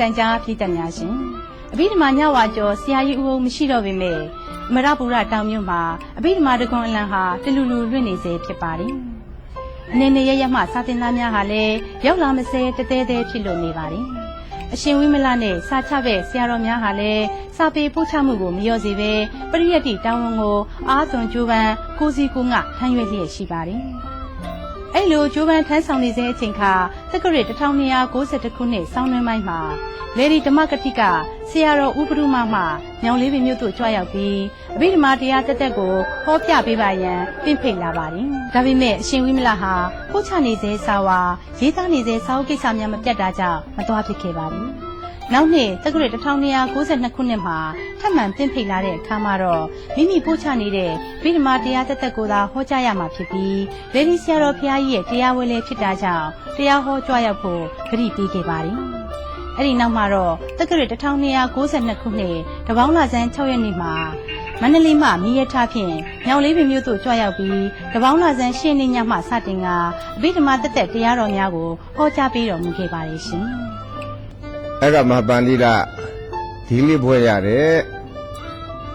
ညောင်ရီရုံမြင့်တန်ကြားပြည်သက်များရှင်အဘိဓမ္မာညဝါကျော်ဆရာကြီးဦးအောင်မရှိတော့ပေမဲ့အမရပူရတောင်မြို့မှာအဘိဓမ္မာတကွန်အလံဟာတလူလူလွင့်နေစေဖြစ်ပါတယ်အနေနဲ့ရရမှစာတင်သားများဟာလည်းရောက်လာမစဲတသေးသေးဖြစ်လို့နေပါတယ်အရှင်ဝိမလနဲ့စာချတဲ့ဆရာတော်များဟာလည်းစာပေပို့ချမှုကိုမလျော့စေဘဲပရိယတ်တိတောင်းဝန်ကိုအားသွန်ကြိုးပမ်းကိုစီကိုငှထမ်းရွက်လျက်ရှိပါတယ် အဲ့လိုဂျိုးပန်းထမ်းဆောင်နေတဲ့အချိန်ခါတက္ကရာ1292ခုနှစ်ဆောင်းနှင်းပိုင်းမှာလေဒီဓမ္မကတိကဆရာတော်ဥပဒုမမှညောင်လေးပင်မြို့သို့ကြွရောက်ပြီးအဘိဓမ္မာတရားတက်တက်ကိုဟောပြပေးပါရန်ပင့်ဖိတ်လာပါတယ်။ဒါပေမဲ့အရှင်ဝိမလဟာပို့ချနေစေစာဝါရေးသားနေစေစာအုပ်ကိစ္စများမပြတ်တာကြောင့်မသွားဖြစ်ခဲ့ပါဘူး။ နောက်နှစ်တက္ကရာ1292ခုနှစ်မှာထပ်မံပင့်ဖိတ်လာတဲ့အခါမှာတော့မိမိပို့ချနေတဲ့ဗိဓမာတရားတက်တက်ကိုသာဟောကြားရမှာဖြစ်ပြီးလေဒီဆရာတော်ဖျားကြီးရဲ့တရားဝဲလေးဖြစ်တာကြောင့်တရားဟောကြွရောက်ဖို့ဂရုပေးခဲ့ပါတယ်။အဲ့ဒီနောက်မှာတော့တက္ကရာ1292ခုနှစ်တပေါင်းလဆန်း6ရက်နေ့မှာမန္တလေးမှမိရထားဖြင့်ညောင်လေးပင်မြို့သို့ကြွရောက်ပြီးတပေါင်းလဆန်းရှင်းနေညမှစတင်ကအဘိဓမ္မာတက်တက်တရားတော်များကိုဟောကြားပေးတော်မူခဲ့ပါတယ်ရှင်။ အဲ့ကမဟာပန္တိလဒီလေးဘွဲရတယ်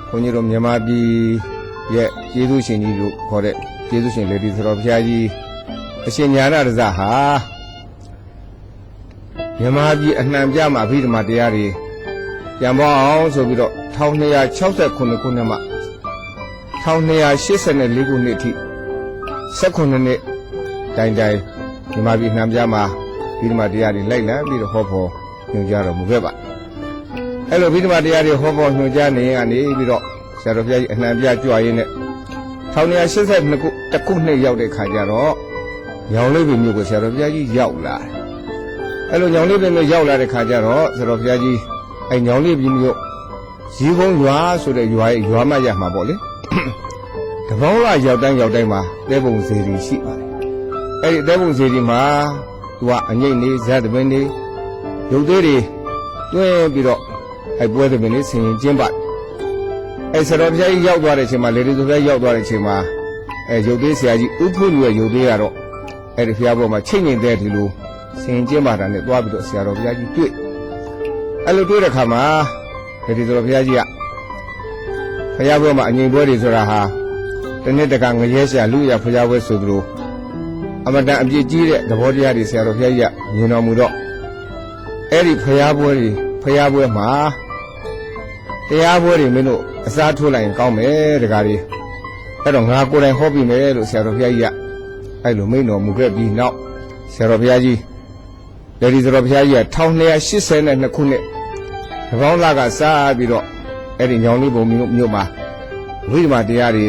ခွန်ကြီးတို့မြန်မာပြည်ရဲ့ကျေးဇူးရှင်ကြီးတို့ခေါ်တဲ့ကျေးဇူးရှင်လေဒီသတော်ဘုရားကြီးအရှင်ညာရရဇဟာမြန်မာပြည်အနှံပြမှာအဘိဓမ္မာတရားတွေပြန်ပေါ်အောင်ဆိုပြီးတော့1269ခုနှစ်မှ1284ခုနှစ်အထိ18နှစ်တိုင်တိုင်မြန်မာပြည်အနှံပြမှာအဘိဓမ္မာတရားတွေလိုက်လံပြီးတော့ဟောဖို့ ညွှန်ကြားတော်မူခဲ့ပါအဲ့လိုဘိဓမ္မာတရားတွေဟောပေါ်ညွှန်ကြားနေရင်ကနေပြီးတော့ဆရာတော်ဘုရားကြီးအနှံပြကြွရင်းနဲ့1982ခုတစ်ခုနှစ်ရောက်တဲ့ခါကျတော့ညောင်လေးပင်မြို့ကိုဆရာတော်ဘုရားကြီးရောက်လာတယ်အဲ့လိုညောင်လေးပင်မြို့ရောက်လာတဲ့ခါကျတော့ဆရာတော်ဘုရားကြီးအဲ့ညောင်လေးပင်မြို့ရီးကုန်းရွာဆိုတဲ့ရွာရဲ့ရွာမရမှာပေါ့လေတပေါင်းလာရောက်တိုင်းရောက်တိုင်းမှာတဲပုံစေတီရှိပါတယ်အဲ့ဒီတဲပုံစေတီမှာသူကအငိမ့်နေဇတ်သမင်းနေ ရုပ်သေးတွေတွင်းပြီးတော့အဲပွဲသမင်လေးဆင်ရင်ကျင်းပအဲဆရာတော်ဘုရားကြီးရောက်သွားတဲ့အချိန်မှာလေဒီသူဘုရားရောက်သွားတဲ့အချိန်မှာအဲရုပ်သေးဆရာကြီးဥပုလူရဲ့ရုပ်သေးကတော့အဲဒီဘုရားပေါ်မှာချိတ်နေတဲ့ဒီလိုဆင်ကျင်းပတာနဲ့သွားပြီးတော့ဆရာတော်ဘုရားကြီးတွေ့အဲလိုတွေ့တဲ့ခါမှာလေဒီသူတော်ဘုရားကြီးကဘုရားပေါ်မှာအငြိမ်ပွဲတွေဆိုတာဟာတနေ့တကငရဲဆရာလူရဘုရားပွဲဆိုသလိုအမတန်အပြည့်ကြီးတဲ့သဘောတရားတွေဆရာတော်ဘုရားကြီးကမြင်တော်မူတော့ အဲ့ဒီဖျားပွဲတွေဖျားပွဲမှာတရားပွဲတွေမင်းတို့အစားထိုးလိုက်ရင်ကောင်းမယ်တကားကြီးအဲ့တော့ငါကိုယ်တိုင်ဟောပြမယ်လို့ဆရာတော်ဘုရားကြီးကအဲ့လိုမိန့်တော်မူခဲ့ပြီးနောက်ဆရာတော်ဘုရားကြီးလေဒီဆရာတော်ဘုရားကြီးက1282ခုနှစ်တပေါင်းလကစားပြီးတော့အဲ့ဒီညောင်လေးဘုံမြို့မြို့မှာဝိဓမ္မာတရားတွေ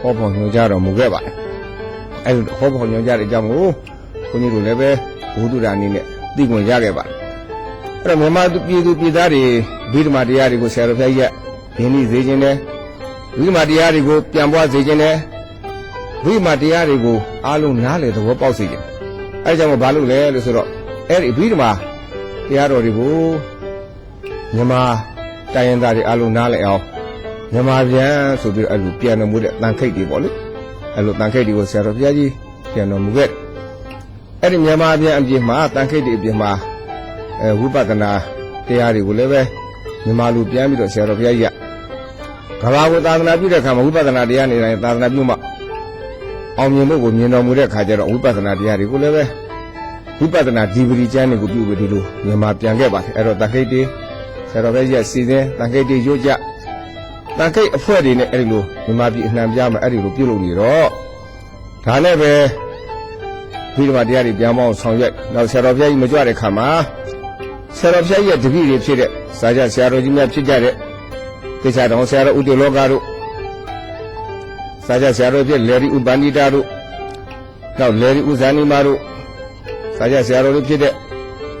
ဟောဖို့ညွှန်ကြားတော်မူခဲ့ပါတယ်အဲ့လိုဟောဖို့ညွှန်ကြားတဲ့အကြောင်းကိုခွန်ကြီးတို့လည်းပဲဘုဒ္ဓရာအနေနဲ့သိခွင့်ရခဲ့ပါတယ် အဲ့တော့မြန်မာပြည်သူပြည်သားတွေဘိဓမ္မာတရားတွေကိုဆရာတော်ဘုရားကြီးကရင်းနှီးစေခြင်းနဲ့ဘိဓမ္မာတရားတွေကိုပြန်ပွားစေခြင်းနဲ့ဘိဓမ္မာတရားတွေကိုအားလုံးနားလည်သဘောပေါက်စေခြင်းအဲ့ဒါကြောင့်ဘာလို့လဲလို့ဆိုတော့အဲ့ဒီဘိဓမ္မာတရားတော်တွေကိုမြန်မာတိုင်းရင်းသားတွေအားလုံးနားလည်အောင်မြန်မာပြန်ဆိုပြီးတော့အဲ့လိုပြန်တော်မူတဲ့တန်ခိတ်တွေပေါ့လေအဲ့လိုတန်ခိတ်တွေကိုဆရာတော်ဘုရားကြီးပြန်တော်မူခဲ့တယ်အဲ့ဒီမြန်မာပြန်အပြင်မှာတန်ခိတ်တွေအပြင်မှာ အဲဝိပဿနာတရားတွေကိုလည်းပဲမြန်မာလူပြန်ပြီးတော့ဆရာတော်ဘုရားကြီးကကဘာကိုသာသနာပြုတဲ့အခါမှာဝိပဿနာတရားနေတိုင်းသာသနာပြုမှအောင်မြင်မှုကိုမြင်တော်မူတဲ့အခါကျတော့ဝိပဿနာတရားတွေကိုလည်းပဲဝိပဿနာဒီဂရီကျမ်းတွေကိုပြုပြီးဒီလိုမြန်မာပြန်ခဲ့ပါတယ်အဲ့တော့တန်ခိတ်တွေဆရာတော်ဘုရားကြီးကစီစဉ်တန်ခိတ်တွေရွတ်ကြတန်ခိတ်အဖွဲ့တွေနဲ့အဲ့ဒီလိုမြန်မာပြည်အနှံပြမှာအဲ့ဒီလိုပြုလုပ်နေတော့ဒါနဲ့ပဲဒီမှာတရားတွေပြန်မအောင်ဆောင်ရွက်နောက်ဆရာတော်ဘုရားကြီးမကြွတဲ့ခါမှာ ဆရာတော်ဖျားကြီးရဲ့တပည့်တွေဖြစ်တဲ့စာကြဆရာတော်ကြီးများဖြစ်ကြတဲ့ကိစ္စတော်ဆရာတော်ဥတ္တလောကတို့စာကြဆရာတော်ဖြစ်လေရီဥပန္နိတာတို့နောက်လေရီဥဇာနိမတို့စာကြဆရာတော်တွေဖြစ်တဲ့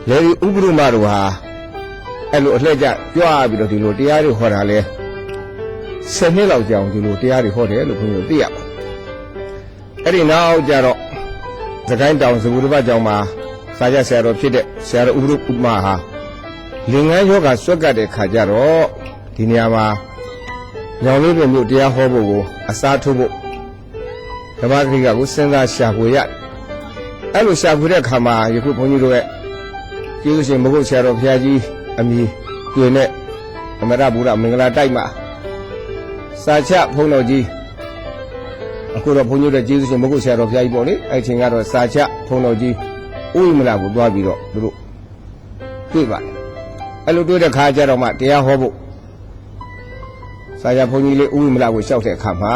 လေရီဥပရုမတို့ဟာအဲ့လိုအလှည့်ကျကြွားပြီးတော့ဒီလိုတရားတွေဟောတာလဲဆယ်နှစ်လောက်ကြာအောင်ဒီလိုတရားတွေဟောတယ်လို့ဘုန်းကြီးတို့သိရပါတယ်အဲ့ဒီနောက်ကြတော့သခိုင်းတောင်ဇဝုဒ္ဓဘကျောင်းမှာ စာကြဆရာတော်ဖြစ်တဲ့ဆရာတော်ဥပရုဥပမာဟာလင်ငန်းယောဂဆွက်ကတ်တဲ့ခါကျတော့ဒီနေရာမှာညောင်လေးပင်မြို့တရားဟောဖို့ကိုအစားထိုးဖို့ဓမ္မဂရိကကိုစဉ်းစားရှာဖွေရတယ်အဲ့လိုရှာဖွေတဲ့ခါမှာယခုဘုန်းကြီးတို့ရဲ့ကျေးဇူးရှင်မဟုတ်ဆရာတော်ဘုရားကြီးအမိတွင်နဲ့အမရဗုဒ္ဓမင်္ဂလာတိုက်မှာစာချဘုန်းတော်ကြီးအခုတော့ဘုန်းကြီးတို့ကျေးဇူးရှင်မဟုတ်ဆရာတော်ဘုရားကြီးပေါ့လေအဲ့ချိန်ကတော့စာချဘုန်းတော်ကြီး ဥိမလာကိုသွားပြီးတော့သူတို့တွေ့ပါတယ်အဲ့လိုတွေ့တဲ့ခါကျတော့မှတရားဟောဖို့စာချဘုန်းကြီးလေးဥိမလာကိုလျှောက်တဲ့အခါမှာ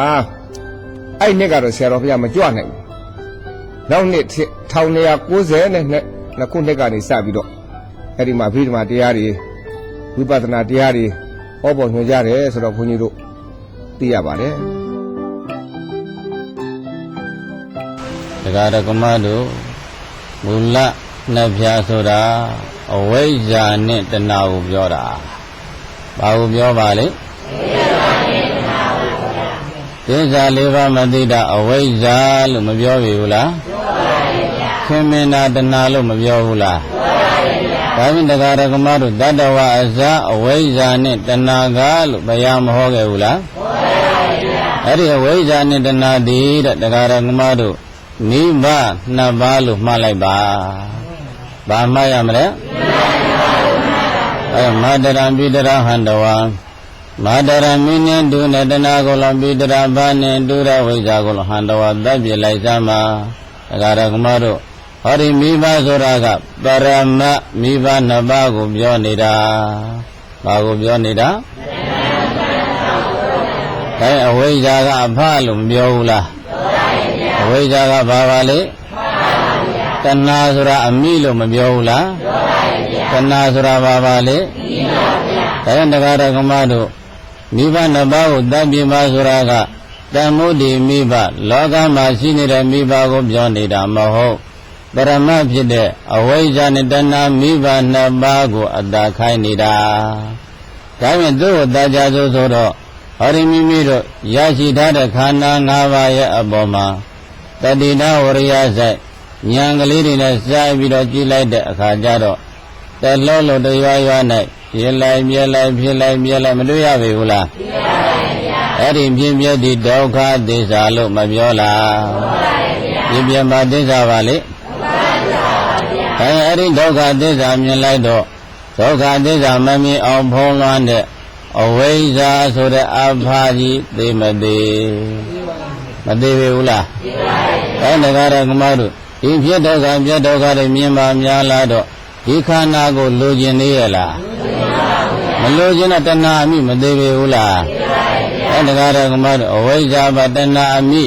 အဲ့နှစ်ကတော့ဆရာတော်ဘုရားမကြွနိုင်ဘူးနောက်နှစ်1990နဲ့နှစ်ခုနှစ်ကနေစပြီးတော့အဲ့ဒီမှာဗိဓမာတရားတွေဝိပဿနာတရားတွေဟောပေါ်ညွှန်ကြတယ်ဆိုတော့ဘုန်းကြီးတို့သိရပါတယ်တရားဓမ္မတို့ မူလနှစ်ဖြာဆိုတာအဝိဇ္ဇာနဲ့တဏှာကိုပြောတာဘာကိုပြောပါလဲသစ္စာလေးပါးမသိတာအဝိဇ္ဇာလို့မပြောပြီဘူးလားပြောပါဗျာခင်မင်တာတဏှာလို့မပြောဘူးလားပြောပါဗျာဒါဖြင့်တရားဓမ္မတို့တတ္တဝအစအဝိဇ္ဇာနဲ့တဏှာကလို့ဘယ်ရမဟောခဲ့ဘူးလားအဲ့ဒီအဝိဇ္ဇာနဲ့တဏှာဒီတဲ့တရားဓမ္မတို့ နိဗ္ဗာန်နှစ်ပါးလို့မှတ်လိုက်ပါ။ဘာမှတ်ရမလဲ။အဲမတရံပိတရဟန္တဝံမတရမိနင်းတုနေတနာကိုလပိတရဘာနေတုရဝိဇ္ဇာကိုလဟန္တဝတပ်ပြလိုက်စမ်းပါ။ဒါကြရကမတို့ဟောဒီမိဘဆိုတာကပရမတ်မိဘနှစ်ပါးကိုပြောနေတာ။ဘာကိုပြောနေတာ။ဒါအဝိဇ္ဇာကအဖလို့မပြောဘူးလား။အ ဝိဇ္ဇာကဘာပါလဲတဏှာဆိုတာအမိလို့မပြောဘူးလားပြောပါဗျာတဏှာဆိုတာဘာပါလဲမိပါဗျာဒါရင်တရားတော်ကမတို့မိဘနှစ်ပါးကိုတတ်ပြပါဆိုတာကတမုဒ္ဒီမိဘလောကမှာရှိနေတဲ့မိဘကိုပြောနေတာမဟုတ်ပရမတ်ဖြစ်တဲ့အဝိဇ္ဇာနဲ့တဏှာမိဘနှစ်ပါးကိုအတာခိုင်းနေတာဒါပြင်သူ့ကိုတာကြဆိုဆိုတော့ဟောဒီမိမိတို့ရရှိထားတဲ့ခန္ဓာ၅ပါးရဲ့အပေါ်မှာ တတိနာဝရိယဆိုင်ဉာဏ်ကလေးတွေနဲ့စိုက်ပြီးတော့ကြည့်လိုက်တဲ့အခါကျတော့တလုံးလုံးတရွာရွာ၌ပြလိုက်ပြလိုက်ဖြစ်လိုက်ပြလိုက်မတွေ့ရပေဘူးလားတွေ့ရပါဗျာအဲ့ဒီပြင်းပြဒီဒုက္ခသစ္စာလို့မပြောလားပြောပါဗျာပြင်းပြမှာသစ္စာပါလေမှန်ပါဗျာအဲအဲ့ဒီဒုက္ခသစ္စာမြင်လိုက်တော့ဒုက္ခသစ္စာမမြင်အောင်ဖုံးလွှမ်းတဲ့အဝိဇ္ဇာဆိုတဲ့အဖာကြီးသိမသေးမသေးပေဘူးလားသိပါဗျာ အဲဒါကြရကမတို့ဒီဖြစ်ဒုက္ခပြတ်ဒုက္ခတွေမြင်ပါများလားတော့ဒီခန္ဓာကိုလိုချင်နေရလားမလိုချင်တဲ့တဏှာအမိမသေးပေဘူးလားအဲဒါကြရကမတို့အဝိဇ္ဇာပါတဏှာအမိ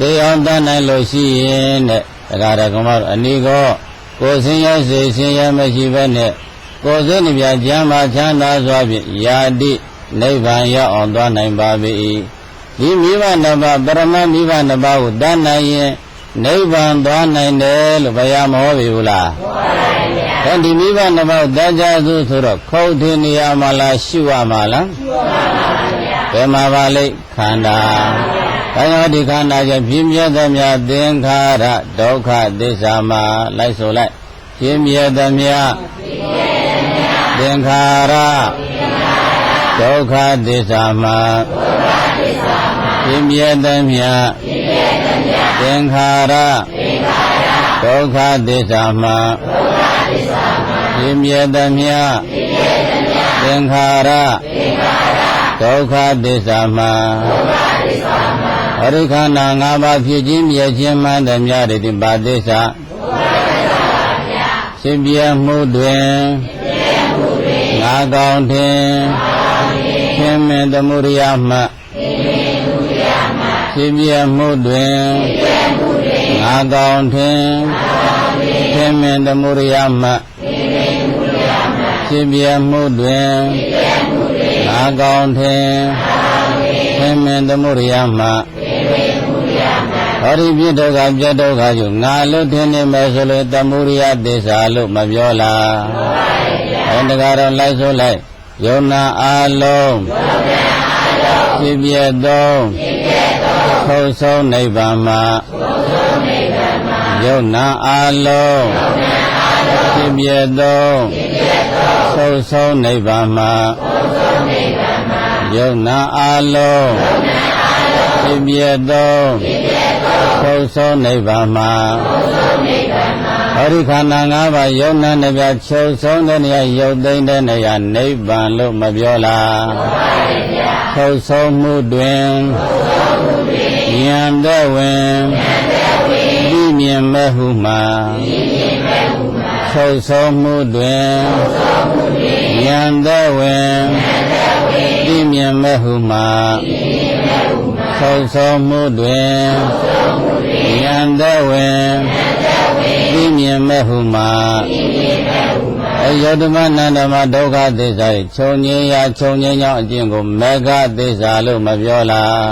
သေအောင်တတ်နိုင်လို့ရှိရင်တဲ့ဒါကြရကမတို့အနိကောကိုယ်ဆင်းရဲစေဆင်းရဲမရှိဘဲနဲ့ကိုယ်စိတ်နှပြကျမ်းမာချမ်းသာစွာဖြင့်ယာတိနိဗ္ဗာန်ရောက်အောင်သွားနိုင်ပါ၏ ဒီမိဘနှစ်ပါးပရမမိဘနှစ်ပါးကိုတတ်နိုင်ရင်နိဗ္ဗာန်သွားနိုင်တယ်လို့ဘယ်ရမဟောပြီဘူးလားဟောပါဗျာဒီမိဘနှစ်ပါးတကြစုဆိုတော့ခုတ်ထင်းနေရမှာလားရှုရမှာလားရှုရပါဗျာဘယ်မှာပါလိခန္ဓာဒါကြောင့်ဒီခန္ဓာကြောင့်ပြင်းပြသမျှသင်္ခါရဒုက္ခသစ္စာမှာလိုက်ဆိုလိုက်ပြင်းပြသမျှသင်္ခါရဒုက္ခသစ္စာမှာ ပြင်းပြသမျှသင်္ခါရဒုက္ခသစ္စာမှာပြင်းပြသမျှသင်္ခါရဒုက္ခသစ္စာမှာအရိခန္ဓာ၅ပါးဖြစ်ခြင်းမြဲခြင်းမှန်သမျှတွေဒီပါသစ္စာရှင်ပြမှုတွင်ငါကောင်းထင်ခင်မင်သမုရိယမှ ရှင်ပြမှုတွင်ငါကောင်းထင်ခင်မင်သမုရိယမှရှင်ပြမှုတွင်ငါကောင်းထင်ခင်မင်သမုရိယမှဟောဒီပြစ်ဒုက္ခပြတ်ဒုက္ခကျငါလွတ်ထင်းနေမယ်ဆိုလို့တမှုရိယသစ္စာလို့မပြောလားမှန်ပါဗျာအဲတကားတော့လိုက်ဆိုလိုက်ယုံနာအာလုံးဖြစ်ပြသော ထုံဆုံးနိဗ္ဗာန်မှာယုံနာအာလုံးဖြစ်ပြသောထုံဆုံးနိဗ္ဗာန်မှာယုံနာအာလုံးဖြစ်ပြသောထုံချုပ်ဆုံးနိဗ္ဗာန်မှာဟောဒီခန္ဓာ၅ပါးယုံနာနှစ်ပြားချုပ်ဆုံးတဲ့နေရာယုတ်သိမ့်တဲ့နေရာနိဗ္ဗာန်လို့မပြောလားချုပ်ဆုံးမှုတွင်ဉာ ဏ်တဲ့ဝင်ပြီးမြင်မဲ့ဟုမှာချုပ်ဆုံးမှုတွင်ဉာဏ်တဲ့ဝင်ပြီးမြင်မဲ့ဟုမှာချုပ်ဆုံးမှုတွင်ဉာဏ်တဲ့ဝင်ပြီးမြင်မဲ့ဟုမှာ အယုဒ္ဓမနန္ဒမဒုက္ခသစ္စာ၏ခြုံငင်းရာခြုံငင်းကြောင်းအကျင့်ကိုမေဃသစ္စာလို့မပြောလား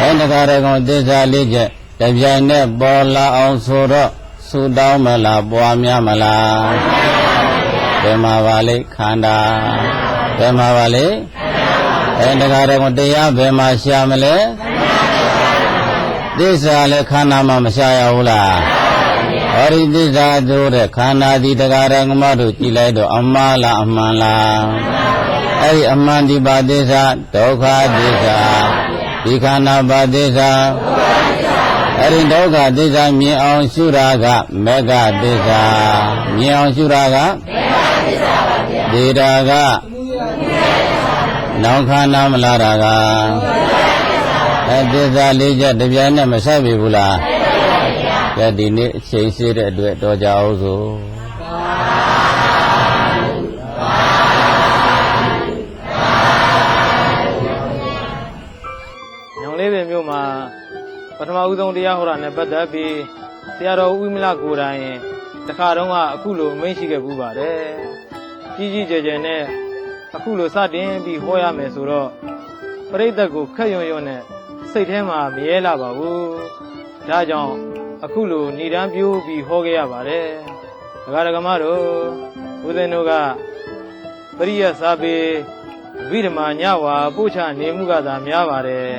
အဲတခါတည်းကောင်သစ္စာလေးချက်တပြိုင်နက်ပေါ်လာအောင်ဆိုတော့ဆူတောင်းမလားပွားများမလားဘယ်မှာပါလိခန္ဓာဘယ်မှာပါလိအဲတခါတည်းကောင်တရားဘယ်မှာရှာမလဲသစ္စာလည်းခန္ဓာမှာမရှာရဘူးလား ဟောဒီသစ္စာတို့တဲ့ခန္ဓာဒီတရားရကမတို့ကြည်လိုက်တော့အမှားလားအမှန်လားအဲ့ဒီအမှန်ဒီပါသစ္စာဒုက္ခသစ္စာဒီခန္ဓာပါသစ္စာအဲ့ဒီဒုက္ခသစ္စာမြင်အောင်ရှုတာကမေဃသစ္စာမြင်အောင်ရှုတာကမေဃသစ္စာပါဗျာဒီတာကနောင်ခန္ဓာမလားတာကအဲသစ္စာလေးချက်တပြိုင်နဲ့မဆက်ပြီဘူးလား ကဲဒီနေ့အချိန်ရှိတဲ့အတွက်တော်ကြအောင်ဆိုညောင်လေးပင်မြို့မှာပထမဦးဆုံးတရားဟောတာနဲ့ပတ်သက်ပြီးဆရာတော်ဦးမလကိုယ်တိုင်တခါတုန်းကအခုလိုအမိန့်ရှိခဲ့ပူပါတယ်ကြီးကြီးကျယ်ကျယ်နဲ့အခုလိုစတင်ပြီးဟောရမယ်ဆိုတော့ပရိသတ်ကိုခက်ရွံ့ရွံ့နဲ့စိတ်ထဲမှာမရဲလာပါဘူးဒါကြောင့် အခုလိုဏိဒန်းပြိုးပြီးဟောခဲ့ရပါတယ်ဒကာဒကမတို့ဦးဇင်းတို့ကပရိယတ်စာပေဝိဓမာညဝါပို့ချနေမှုကသာများပါတယ်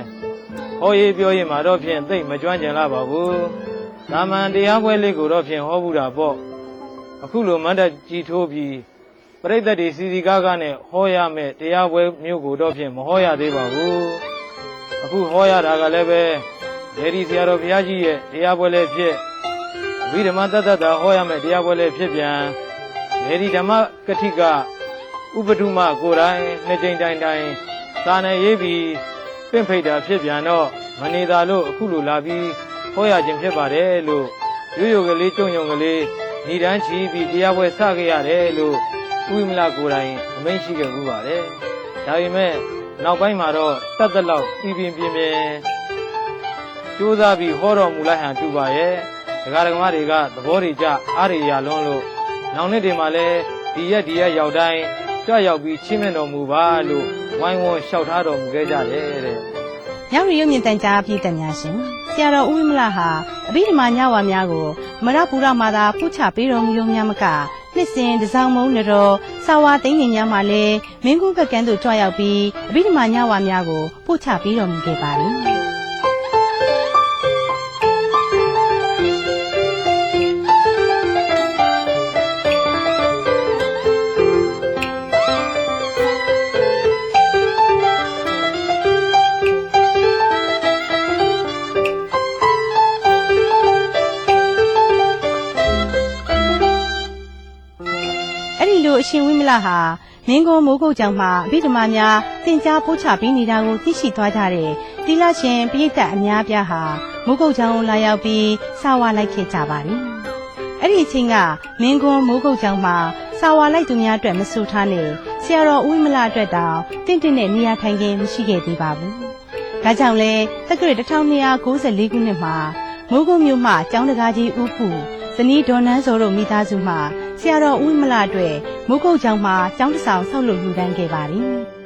ဟောရေးပြောရေးမှာတော့ဖြင့်သိမ့်မကြွန့်ကျင်လာပါဘူး။သာမန်တရားပွဲလေးကိုတော့ဖြင့်ဟောဘူးတာပေါ့။အခုလိုမန္တကြီးထိုးပြီးပရိသတ်တွေစီစီကားကားနဲ့ဟောရမယ်တရားပွဲမျိုးကိုတော့ဖြင့်မဟောရသေးပါဘူး။အခုဟောရတာကလည်းပဲ ဒေဒီဆရာတော်ဘုရားကြီးရဲ့တရားပွဲလေးဖြစ်ဝိဓမ္မတတ္တတာဟောရမယ်တရားပွဲလေးဖြစ်ပြန်ဒေဒီဓမ္မကတိကဥပဒုမကိုယ်တိုင်နှစ်ကြိမ်တိုင်တိုင်သာနယ်ရေးပြီးပင့်ဖိတ်တာဖြစ်ပြန်တော့မနေသာလို့အခုလိုလာပြီးဟောရခြင်းဖြစ်ပါတယ်လို့ရိုးရိုးကလေးကြုံယုံကလေးဏိဒန်းချီပြီးတရားပွဲစခဲ့ရတယ်လို့ဥိမလကိုယ်တိုင်အမိန့်ရှိခဲ့မှုပါတယ်။ဒါပေမဲ့နောက်ပိုင်းမှာတော့တတ်သက်လောက်ပြပြင်းပြင်းပြင်း ကြိုးစားပြီးဟောတော်မူလိုက်ဟန်တူပါရဲ့။ဒကာဒကမတွေကသဘောတွေကြအားရရလွန်းလို့နောက်နှစ်တွေမှာလည်းဒီရက်ဒီရက်ရောက်တိုင်းကြွရောက်ပြီးချင်းမြတ်တော်မူပါလို့ဝိုင်းဝန်းလျှောက်ထားတော်မူခဲ့ကြတယ်တဲ့။ရောက်ရရုံမြင့်တန်ကြားပြည်တန်များရှင်ဆရာတော်ဦးဝိမလဟာအဘိဓမ္မာညဝါများကိုမရပူရမှာသာဖုချပေးတော်မူရုံများမကနှစ်စဉ်တစောင်းမုံနတော်စာဝါသိန်းနေများမှာလည်းမင်းကူးဘက်ကန်းသို့ကြွရောက်ပြီးအဘိဓမ္မာညဝါများကိုဖုချပေးတော်မူခဲ့ပါသည် ရှင်ဝိမလဟာမင်းကုန်းမိုးကုတ်ကြောင်မှာအဘိဓမ္မာများသင်ကြားပို့ချပေးနေတာကိုသိရှိသွားကြတဲ့တိလရှင်ပိဋကအများပြားဟာမိုးကုတ်ကြောင်ကိုလာရောက်ပြီးစာဝါလိုက်ခဲ့ကြပါတယ်။အဲ့ဒီအချိန်ကမင်းကုန်းမိုးကုတ်ကြောင်မှာစာဝါလိုက်သူများအတွက်မဆိုထားနဲ့ဆရာတော်ဦးဝိမလအတွက်တောင်တင့်တင့်နဲ့နေရာထိုင်ခင်းမရှိခဲ့သေးပါဘူး။ဒါကြောင့်လဲတက္ကရာ1294ခုနှစ်မှာမိုးကုတ်မြို့မှကျောင်းတကားကြီးဦးဖူဇနီးဒေါ်နန်းစောတို့မိသားစုမှ ဆရာတော်ဦးဝိမလအတွက်မိုးကုတ်ကျောင်းမှာကျောင်းတစ်ဆောင်ဆောက်လုပ်လှူဒန်းခဲ့ပါတယ်။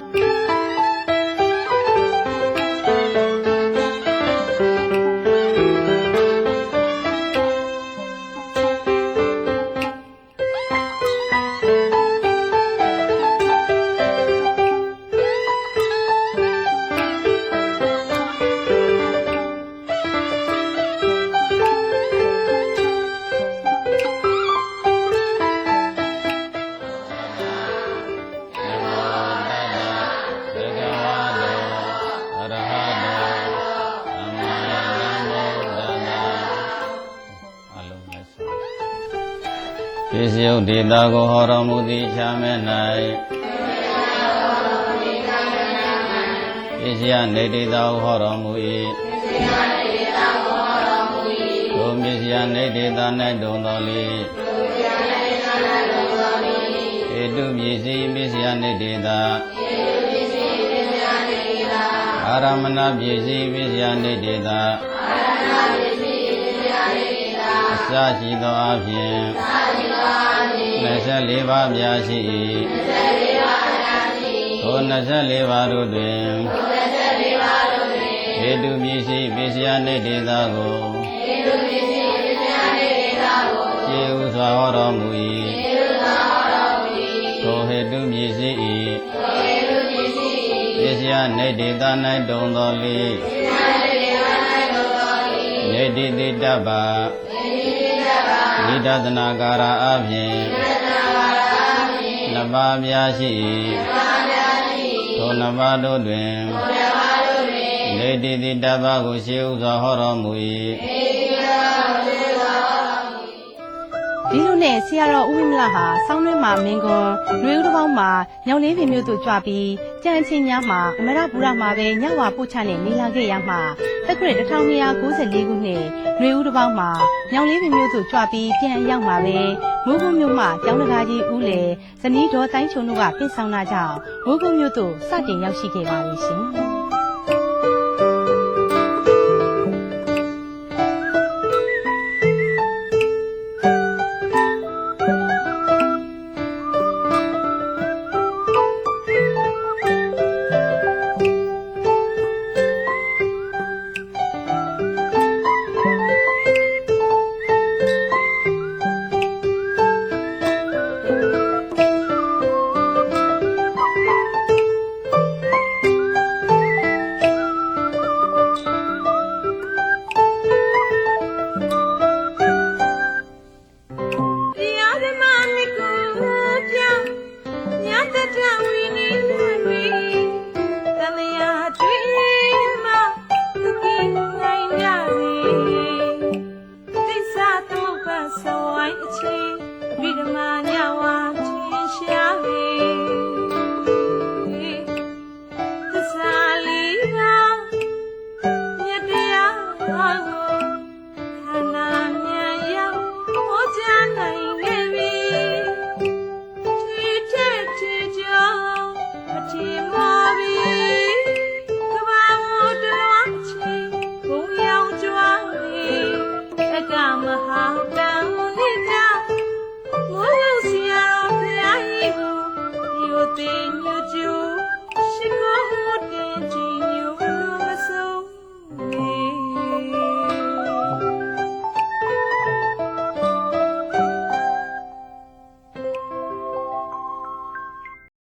ဒေတာကိုဟောတော်မူသည်ချမ်းမဲ့၌ပစ္စယနေဒေတာကိုဟောတော်မူ၏ဒုပစ္စယနေဒေတာ၌တုံတော်လေဧတုပစ္စည်းပစ္စယနေဒေတာအာရမဏပစ္စည်းပစ္စယနေဒေတာအစရှိသောအဖြစ် 24ပါးပြာရှိ၏ထို24ပါးတို့တွင်ဟေတုပစ္စည်းပစ္စယနေဒေတာကိုကျေဥစွာဟောတော်မူ၏ထိုဟေတုပစ္စည်း၏ပစ္စယနေဒေတာ၌တုံတော်လေနေတိတိတ္တပ နိဒသနာကာရအပြင်နှစ်ပါးများရှိ၏ထိုနှစ်ပါးတို့တွင်နေတိတိတ္တပကိုရှေးဥစွာဟောတော်မူ၏ လိုနဲ့ဆရာတော်ဦးဝိမလဟာဆောင်းတွင်းမှာမင်းကွန်လွေဦးတစ်ပေါင်းမှာညောင်လေးပင်မျိုးတို့ကြွပြီးကြံအချင်းများမှာအမရပူရမှာပဲညဝပို့ချနဲ့နေလာခဲ့ရမှာတက်ကြွ1294ခုနှစ်လွေဦးတစ်ပေါင်းမှာညောင်လေးပင်မျိုးတို့ကြွပြီးပြန်ရောက်မှာပဲမိုးကုတ်မြို့မှာကျောင်းတကာကြီးဦးလေဇနီးတော်တိုင်းချုံတို့ကပြင်ဆောင်တာကြောင့်မိုးကုတ်မြို့သို့စတင်ရောက်ရှိခဲ့ပါလိမ့်ရှင်